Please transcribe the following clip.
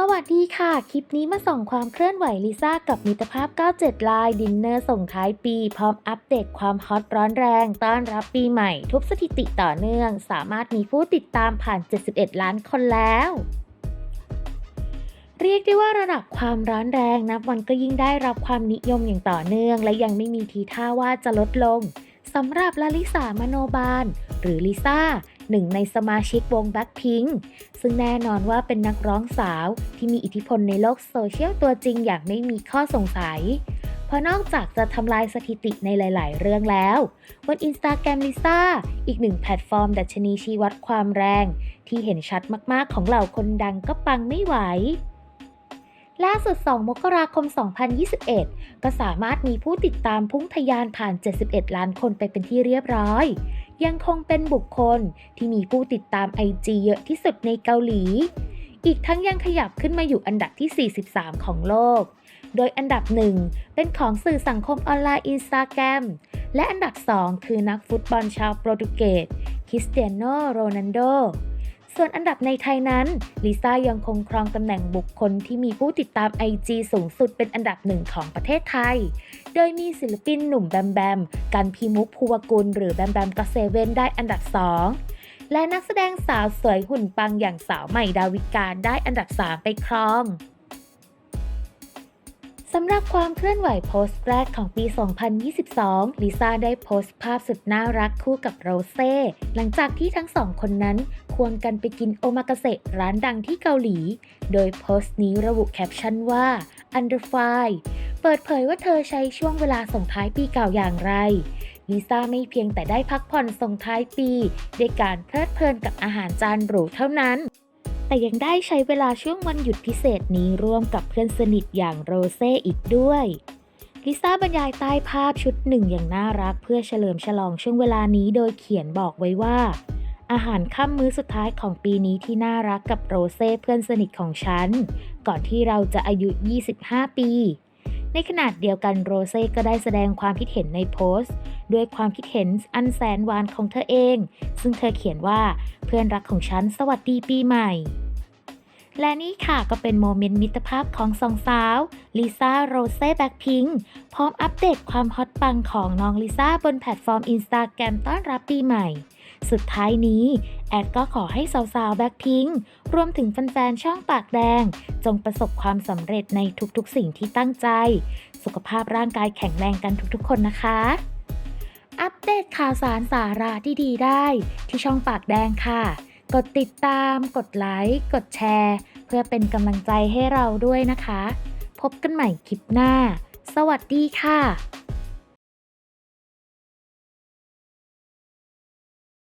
สวัสดีค่ะ คลิปนี้มาส่องความเคลื่อนไหวลิซ่ากับมิตรภาพ 97 ลาย ดินเนอร์ส่งท้ายปี พร้อมอัปเดตความฮอตร้อนแรง ต้อนรับปีใหม่ ทุบสถิติต่อเนื่อง สามารถมีผู้ติดตามผ่าน 71 ล้านคนแล้ว เรียกได้ว่าระดับความร้อนแรงนับวันก็ยิ่งได้รับความนิยมอย่างต่อเนื่อง และยังไม่มีทีท่าว่าจะลดลงสำหรับลาลิสามโนบาล หรือลิซ่า หนึ่งในสมาชิกวงแบ็คพิงค์ซึ่งแน่นอนว่าเป็นนักร้องสาวที่มีอิทธิพลในโลกโซเชียลตัวจริงอย่างไม่มีข้อสงสัย เพราะนอกจากจะทำลายสถิติในหลาย ๆ เรื่องแล้ว บนอินสตาแกรมลิซ่าอีกหนึ่งแพลตฟอร์มดัชนีชี้วัดความแรง ที่เห็นชัดมาก ๆ ของเหล่าคนดังก็ปังไม่ไหวล่าสุด 2 มกราคม 2021 ก็สามารถมีผู้ติดตามพุ่งทะยานผ่าน 71 ล้านคนไปเป็นที่เรียบร้อย ยังคงเป็นบุคคลที่มีผู้ติดตามไอจีเยอะที่สุดในเกาหลี อีกทั้งยังขยับขึ้นมาอยู่อันดับที่ 43 ของโลก โดยอันดับหนึ่งเป็นของสื่อสังคมออนไลน์อินสตาแกรมและอันดับ2คือนักฟุตบอลชาวโปรตุเกสคริสเตียโนโรนัลโด ส่วนอันดับในไทยนั้นลิซ่ายังคงครองตำแหน่งบุคคลที่มีผู้ติดตาม IG สูงสุดเป็นอันดับหนึ่งของประเทศไทย โดยมีศิลปินหนุ่มแบมแบม กันพีมุกภูวกุล หรือแบมแบมก็เซเว่นได้อันดับ 2 และนักแสดงสาวสวยหุ่นปังอย่างสาวใหม่ดาวิกาได้อันดับ 3 ไปครองำหรับความเคลื่อนไหวโพสต์แรกของปี 2022 ลิซ่าได้โพสต์ภาพสุดน่ารักคู่กับโรเซ่ หลังจากที่ทั้งสองคนนั้นควงกันไปกินโอมากาเสะร้านดังที่เกาหลี โดยโพสต์นี้ระบุแคปชั่นว่า Under Fire เปิดเผยว่าเธอใช้ช่วงเวลาส่งท้ายปีเก่าอย่างไรลิซ่าไม่เพียงแต่ได้พักผ่อนส่งท้ายปีด้วยการเพลิดเพลินกับอาหารจานหรูเท่านั้น แต่ยังได้ใช้เวลาช่วงวันหยุดพิเศษนี้ร่วมกับเพื่อนสนิทอย่างโรเซ่อีกด้วยลิซ่าบรรยายใต้ภาพชุดหนึ่งอย่างน่ารักเพื่อเฉลิมฉลองช่วงเวลานี้โดยเขียนบอกไว้ว่า อาหารค่ำมื้อสุดท้ายของปีนี้ที่น่ารักกับโรเซ่เพื่อนสนิทของฉัน ก่อนที่เราจะอายุ 25 ปี ในขนาดเดียวกันโรเซ่ก็ได้แสดงความคิดเห็นในโพสต์ ด้วยความคิดเห็นอันแสนหวานของเธอเอง ซึ่งเธอเขียนว่าเพื่อนรักของฉันสวัสดีปีใหม่ และนี่ค่ะก็เป็นโมเมนต์มิตรภาพของสองสาวลิซ่าโรเซ่แบ็คพิงพร้อมอัปเดตความฮอตปังของน้องลิซ่าบนแพลตฟอร์มอินสตาแกรมต้อนรับปีใหม่ สุดท้ายนี้ แอดก็ขอให้สาวๆแบ็คพิงรวมถึงแฟนๆช่องปากแดง จงประสบความสำเร็จในทุกๆสิ่งที่ตั้งใจ สุขภาพร่างกายแข็งแรงกันทุกๆ คนนะคะ อัปเดตข่าวสารสาระดีๆได้ ที่ช่องปากแดงค่ะ กดติดตาม กดไลค์ กดแชร์ เพื่อเป็นกำลังใจให้เราด้วยนะคะ พบกันใหม่คลิปหน้า สวัสดีค่ะ